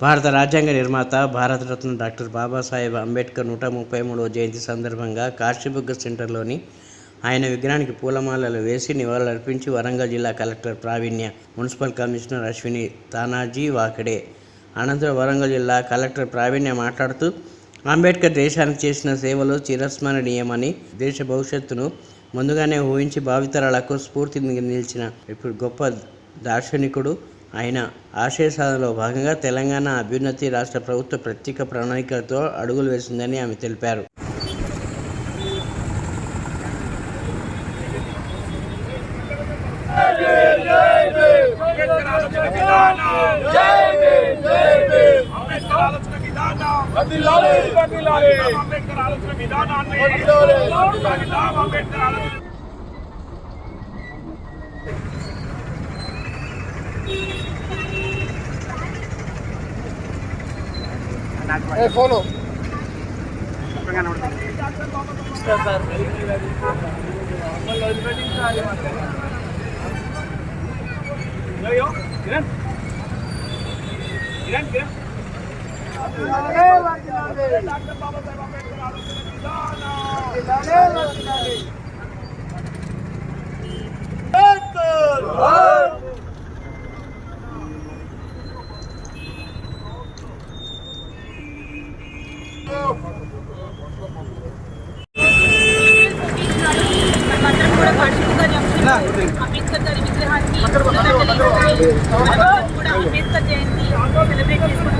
భారత రాజ్యాంగ నిర్మాత భారతరత్న డాక్టర్ బాబాసాహెబ్ అంబేద్కర్ నూట ముప్పై మూడవ జయంతి సందర్భంగా కాశీబుగ్గ సెంటర్లోని ఆయన విగ్రహానికి పూలమాలలు వేసి నివాళులర్పించి వరంగల్ జిల్లా collector Praveenya municipal commissioner Ashwini Tanaji Wakade అనంతరం వరంగల్ జిల్లా కలెక్టర్ ప్రావీణ్య మాట్లాడుతూ అంబేద్కర్ దేశానికి చేసిన సేవలు చిరస్మరణీయమని దేశ భవిష్యత్తును ముందుగానే ఊహించి భావితరాలకు స్ఫూర్తిని నిలిచిన ఇప్పుడు గొప్ప దార్శనికుడు ఆయన ఆశయ సాధనలో భాగంగా తెలంగాణ అభ్యున్నతి రాష్ట్ర ప్రభుత్వ ప్రత్యేక ప్రణాళికలతో అడుగులు వేసిందని ఆమె తెలిపారు. అంబేద్కర్ ఆలోచన విధానం జై భీమ్ జై భీమ్ అంబేద్కర్ ఆలోచన విధానం వదిలాలి వదిలాలి అంబేద్కర్ ఆలోచన విధానాన్ని వదిలాలి వదిలాలి అంబేద్కర్ ఆలోచన అయ్యో కిరణ్ కిరణ్ కిరణ్ డాక్టర్ బాబాసాహెబ్ అంబేద్కర్ అంబేద్కర్ గారి విగ్రహానికి పూలదండలు వేసుకొని మనమందరం కూడా అంబేద్కర్ జయంతి సెలబ్రేట్ చేసుకోవడం